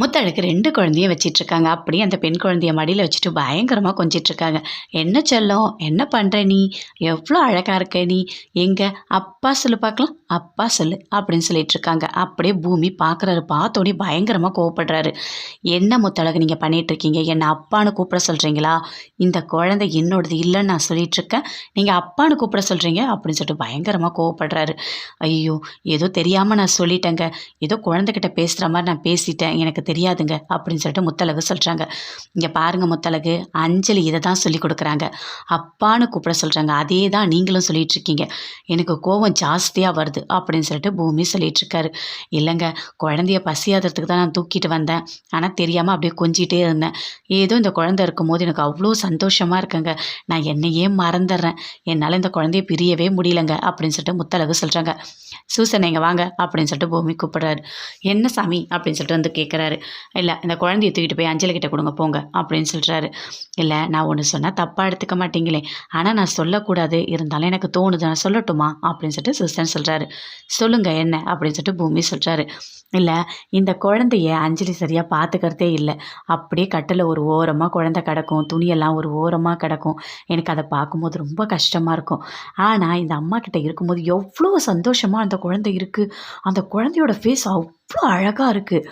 முத்தழகு ரெண்டு குழந்தையும் வச்சிட்டு இருக்காங்க அப்படியே அந்த பெண் குழந்தைய மடியில் வச்சுட்டு பயங்கரமாக கொஞ்சிட்டு இருக்காங்க என்ன செல்லம்? என்ன பண்ணுற நீ? எவ்வளோ அழகாக இருக்க நீ? எங்கே? அப்பா சொல்லு பார்க்கலாம் அப்பா சொல்லு அப்படின்னு சொல்லிட்டு இருக்காங்க அப்படியே பூமி பார்க்குறாரு பார்த்தோன்னே பயங்கரமாக கோவப்படுறாரு. என்ன முத்தழகு நீங்கள் பண்ணிகிட்டு இருக்கீங்க என்னை அப்பான்னு கூப்பிட சொல்கிறீங்களா இந்த குழந்தை என்னோடது இல்லைன்னு நான் சொல்லிட்டு இருக்கேன் நீங்கள் அப்பான்னு கூப்பிட சொல்கிறீங்க அப்படின்னு சொல்லிட்டு பயங்கரமாக கோவப்படுறாரு. ஐயோ ஏதோ தெரியாமல் நான் சொல்லிட்டேங்க. ஏதோ குழந்தைகிட்ட பேசுகிற மாதிரி நான் பேசிட்டேன். எனக்கு தெரியாதுங்க அப்படின்னு சொல்லிட்டு முத்தழகு சொல்கிறாங்க இங்கே பாருங்க முத்தழகு அஞ்சலி இதை தான் சொல்லி கொடுக்குறாங்க. அப்பான்னு கூப்பிட சொல்கிறாங்க அதே தான் நீங்களும் சொல்லிகிட்ருக்கீங்க எனக்கு கோவம் ஜாஸ்தியாக வருது அப்படின்னு சொல்லிட்டு பூமி சொல்லிகிட்ருக்காரு இல்லைங்க குழந்தைய பசியாததுக்கு தான் நான் தூக்கிட்டு வந்தேன். ஆனால் தெரியாமல் அப்படியே கொஞ்சிகிட்டே இருந்தேன். ஏதோ இந்த குழந்தை இருக்கும்போது எனக்கு அவ்வளோ சந்தோஷமாக இருக்குங்க. நான் என்னையே மறந்துடுறேன். என்னால் இந்த குழந்தைய பிரியவே முடியலங்க அப்படின்னு சொல்லிட்டு முத்தழகு சொல்கிறாங்க சூசன் இங்கே வாங்க அப்படின்னு சொல்லிட்டு பூமி கூப்பிடுறாரு. என்ன சாமி? அப்படின்னு சொல்லிட்டு வந்து கேட்குறாரு இல்லை இந்த குழந்தைய தூக்கிட்டு போய் அஞ்சலி கிட்ட கொடுங்க போங்க அப்படின்னு சொல்கிறாரு இல்லை நான் ஒன்று சொன்னால் தப்பாக எடுத்துக்க மாட்டீங்களே ஆனால் நான் சொல்லக்கூடாது இருந்தாலும் எனக்கு தோணுது நான் சொல்லட்டுமா? அப்படின்னு சொல்லிட்டு சிஸ்டர் சொல்கிறாரு சொல்லுங்க என்ன? அப்படின்னு சொல்லிட்டு பூமி சொல்கிறாரு இல்லை இந்த குழந்தைய அஞ்சலி சரியாக பார்த்துக்கிறதே இல்லை. அப்படியே கட்டில் ஒரு ஓரமாக குழந்தை கிடக்கும் துணியெல்லாம் ஒரு ஓரமாக கிடக்கும். எனக்கு அதை பார்க்கும்போது ரொம்ப கஷ்டமாக இருக்கும். ஆனால் இந்த அம்மா கிட்ட இருக்கும்போது எவ்வளோ சந்தோஷமாக அந்த குழந்தை இருக்குது அந்த குழந்தையோட ஃபேஸ் அவ்வளோ அழகாக இருக்குது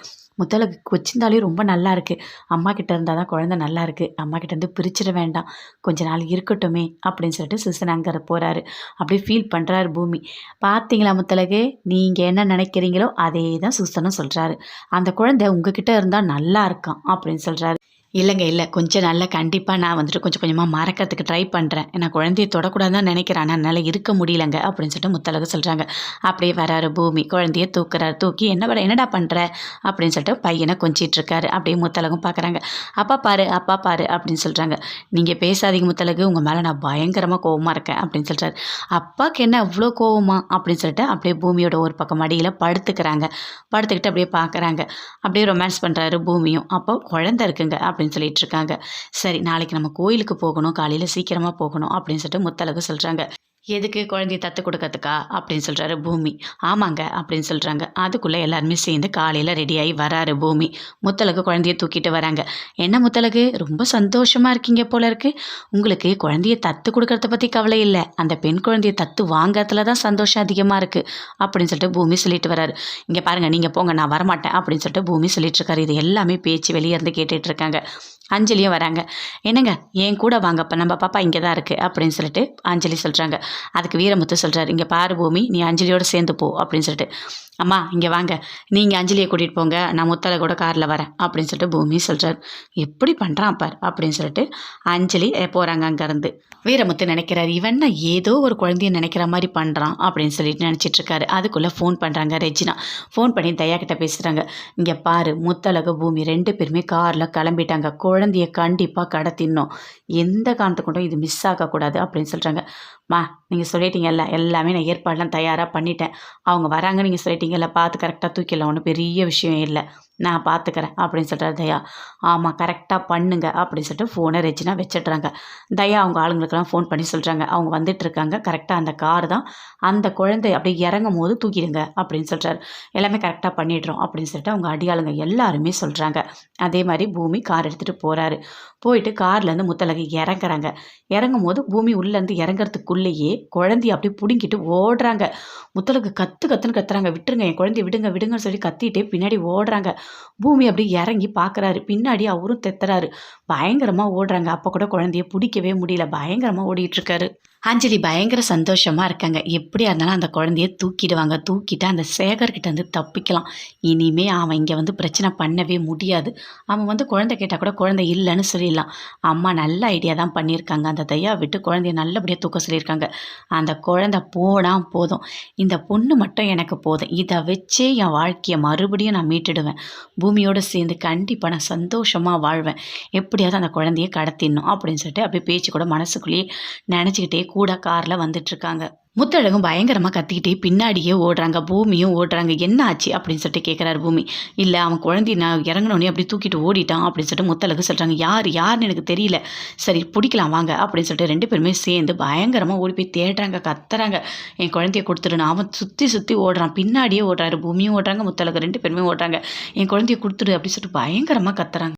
முத்தலகு வச்சிருந்தாலே ரொம்ப நல்லா இருக்குது அம்மா கிட்ட இருந்தால் தான் குழந்தை நல்லா இருக்குது அம்மா கிட்டேருந்து பிரிச்சிட வேண்டாம். கொஞ்ச நாள் இருக்கட்டுமே அப்படின்னு சொல்லிட்டு சிசன் அங்கே போகிறாரு அப்படியே ஃபீல் பண்ணுறாரு பூமி. பார்த்தீங்களா முத்தலகு நீங்கள் என்ன நினைக்கிறீங்களோ அதே தான் சுசனும் சொல்கிறாரு அந்த குழந்தை உங்ககிட்ட இருந்தால் நல்லா இருக்கான் அப்படின்னு சொல்கிறாரு இல்லைங்க இல்லை. கொஞ்சம் நல்லா கண்டிப்பாக நான் வந்துட்டு கொஞ்சம் கொஞ்சமாக மறக்கிறதுக்கு ட்ரை பண்ணுறேன் நான் குழந்தைய தொடக்கூடாதுன்னு தான் நினைக்கிறேன். ஆனால் என்னால் இருக்க முடியலங்க அப்படின்னு சொல்லிட்டு முத்தழகு சொல்கிறாங்க அப்படியே வராரு பூமி. குழந்தைய தூக்குறாரு தூக்கி என்ன பண்ண என்னடா பண்ணுற அப்படின்னு சொல்லிட்டு பையனை கொஞ்சிட்டு இருக்காரு. அப்படியே முத்தலகம் பார்க்குறாங்க. அப்பா பாரு அப்பா பாரு அப்படின்னு சொல்கிறாங்க நீங்கள் பேசாதீங்க முத்தலகு உங்கள் மேலே நான் பயங்கரமாக கோவமாக இருக்கேன் அப்படின்னு சொல்கிறாரு அப்பாவுக்கு என்ன அவ்வளோ கோவமா? அப்படின்னு சொல்லிட்டு அப்படியே பூமியோட ஒரு பக்கம் அடியில் படுத்துக்கிறாங்க. படுத்துக்கிட்டு அப்படியே பார்க்குறாங்க. அப்படியே ரொமான்ஸ் பண்ணுறாரு பூமியும். அப்போ குழந்தை இருக்குங்க அப்படின்னு சொல்லிட்டு இருக்காங்க. சரி நாளைக்கு நம்ம கோயிலுக்கு போகணும் காலையில் சீக்கிரமாக போகணும் அப்படின்னு சொல்லிட்டு முத்தழகு சொல்கிறாங்க எதுக்கு குழந்தைய தத்து கொடுக்கறதுக்கா? அப்படின்னு சொல்கிறாரு பூமி. ஆமாங்க அப்படின்னு சொல்கிறாங்க அதுக்குள்ளே எல்லாருமே சேர்ந்து காலையில் ரெடியாகி வராரு பூமி. முத்தழகு குழந்தைய தூக்கிட்டு வராங்க. என்ன முத்தழகு? ரொம்ப சந்தோஷமாக இருக்கீங்க போல இருக்கு. உங்களுக்கு குழந்தைய தத்து கொடுக்கறத பற்றி கவலை இல்லை. அந்த பெண் குழந்தைய தத்து வாங்கறதுல தான் சந்தோஷம் அதிகமாக இருக்குது அப்படின்னு சொல்லிட்டு பூமி சொல்லிட்டு வராரு. இங்கே பாருங்கள் நீங்கள் போங்க நான் வரமாட்டேன் அப்படின்னு சொல்லிட்டு பூமி சொல்லிட்டு இருக்காரு. இது எல்லாமே பேச்சு வெளியே இருந்து கேட்டுட்ருக்காங்க அஞ்சலியும் வராங்க. என்னங்க? என் கூட வாங்கப்போ நம்ம பாப்பா இங்கே தான் இருக்குது அப்படின்னு சொல்லிட்டு அஞ்சலி சொல்கிறாங்க அதுக்கு வீரமுத்து சொல்கிறாரு இங்கே பாரு பூமி நீ அஞ்சலியோடு சேர்ந்து போ அப்படின்னு சொல்லிட்டு. அம்மா இங்கே வாங்க. நீங்கள் அஞ்சலியை கூட்டிகிட்டு போங்க. நான் முத்தலை கூட காரில் வரேன் அப்படின்னு சொல்லிட்டு பூமி சொல்கிறார் எப்படி பண்ணுறான் பார் அப்படின்னு சொல்லிட்டு அஞ்சலி போகிறாங்க அங்கேருந்து. வீரமுத்து நினைக்கிறார் இவன்னா ஏதோ ஒரு குழந்தைய நினைக்கிற மாதிரி பண்ணுறான் அப்படின்னு சொல்லிட்டு நினச்சிட்டு இருக்காரு. அதுக்குள்ளே ஃபோன் பண்ணுறாங்க ரெஜினா. ஃபோன் பண்ணி தயா கிட்ட பேசுகிறாங்க இங்கே பாரு முத்தழகு பூமி ரெண்டு பேருமே காரில் கிளம்பிட்டாங்க. குழந்தைய கண்டிப்பாக கடத்திடணும். எந்த காரணத்துக்கு இது மிஸ் ஆகக்கூடாது அப்படின்னு சொல்கிறாங்க மா நீங்கள் சொல்லிட்டீங்கல்ல எல்லாமே நான் ஏற்பாடெலாம் தயாராக பண்ணிட்டேன். அவங்க வராங்க நீங்கள் நீங்களை பார்த்து கரெக்டாக தூக்கிடலாம். ஒன்றும் பெரிய விஷயம் இல்லை. நான் பார்த்துக்கிறேன் அப்படின்னு சொல்கிறார் தயா. ஆமாம் கரெக்டாக பண்ணுங்க அப்படின்னு சொல்லிட்டு ஃபோனை ரெஜினா வச்சிடுறாங்க. தயா அவங்க ஆளுங்களுக்கெல்லாம் ஃபோன் பண்ணி சொல்கிறாங்க அவங்க வந்துட்டுருக்காங்க கரெக்டாக அந்த கார் தான். அந்த குழந்தை அப்படியே இறங்கும் போது தூக்கிடுங்க அப்படின்னு சொல்கிறார் எல்லாமே கரெக்டாக பண்ணிடுறோம் அப்படின்னு சொல்லிட்டு அவங்க அடியாளுங்க எல்லாருமே சொல்கிறாங்க அதே மாதிரி பூமி கார் எடுத்துகிட்டு போகிறாரு போயிட்டு கார்லேருந்து முத்தலகை இறங்குறாங்க. இறங்கும் போது பூமி உள்ளேருந்து இறங்குறதுக்குள்ளேயே குழந்தைய அப்படியே பிடுங்கிட்டு ஓடுறாங்க. முத்தலகு கத்து கத்துன்னு கத்துறாங்க. விட்டுருங்க என் குழந்தைய விடுங்க விடுங்கன்னு சொல்லி கத்திட்டே பின்னாடி ஓடுறாங்க. பூமி அப்படியே இறங்கி பார்க்குறாரு. பின்னாடி அவரும் தெத்துறாரு. பயங்கரமாக ஓடுறாங்க. அப்போ கூட குழந்தைய பிடிக்கவே முடியல. பயங்கரமாக ஓடிட்டு இருக்காரு அஞ்சலி பயங்கர சந்தோஷமாக இருக்காங்க. எப்படியா இருந்தாலும் அந்த குழந்தைய தூக்கிடுவாங்க. தூக்கிட்டு அந்த சேகர்கிட்ட வந்து தப்பிக்கலாம். இனிமே அவன் இங்கே வந்து பிரச்சனை பண்ணவே முடியாது. அவன் வந்து குழந்தை கேட்டால் கூட குழந்தை இல்லைன்னு சொல்லிடலாம். அம்மா நல்ல ஐடியா தான் பண்ணியிருக்காங்க. அந்த தையா விட்டு குழந்தைய நல்லபடியாக தூக்க சொல்லியிருக்காங்க. அந்த குழந்தை போனால் போதும். இந்த பொண்ணு மட்டும் எனக்கு போதும். இதை வச்சே என் வாழ்க்கையை மறுபடியும் நான் மீட்டுடுவேன். பூமியோடு சேர்ந்து கண்டிப்பாக நான் சந்தோஷமாக வாழ்வேன். எப்படியாவது அந்த குழந்தைய கடத்திடணும் அப்படின்னு சொல்லிட்டு அப்படியே பேச்சு கூட மனசுக்குள்ளேயே நினச்சிக்கிட்டே கூட காரில் வந்துட்டுருக்காங்க முத்தழகும் பயங்கரமாக கத்திக்கிட்டே பின்னாடியே ஓடுறாங்க பூமியும் ஓடுறாங்க. என்ன ஆச்சு? அப்படின்னு சொல்லிட்டு கேட்குறாரு பூமி. இல்லை அவன் குழந்தைய நான் இறங்கினோடனே அப்படி தூக்கிட்டு ஓடிட்டான் அப்படின்னு சொல்லிட்டு முத்தழகு சொல்கிறாங்க யார்? யாருன்னு எனக்கு தெரியல. சரி பிடிக்கலாம் வாங்க அப்படின்னு சொல்லிட்டு ரெண்டு பேருமே சேர்ந்து பயங்கரமாக ஓடி போய் தேடுறாங்க கத்துறாங்க. என் குழந்தைய கொடுத்துருன்னு அவன் சுற்றி சுற்றி ஓடுறான் பின்னாடியே ஓடுறாரு பூமியும் ஓடுறாங்க முத்தழகு ரெண்டு பேருமே ஓடுறாங்க. என் குழந்தைய கொடுத்துடு அப்படின்னு சொல்லிட்டு பயங்கரமாக கத்துறாங்க.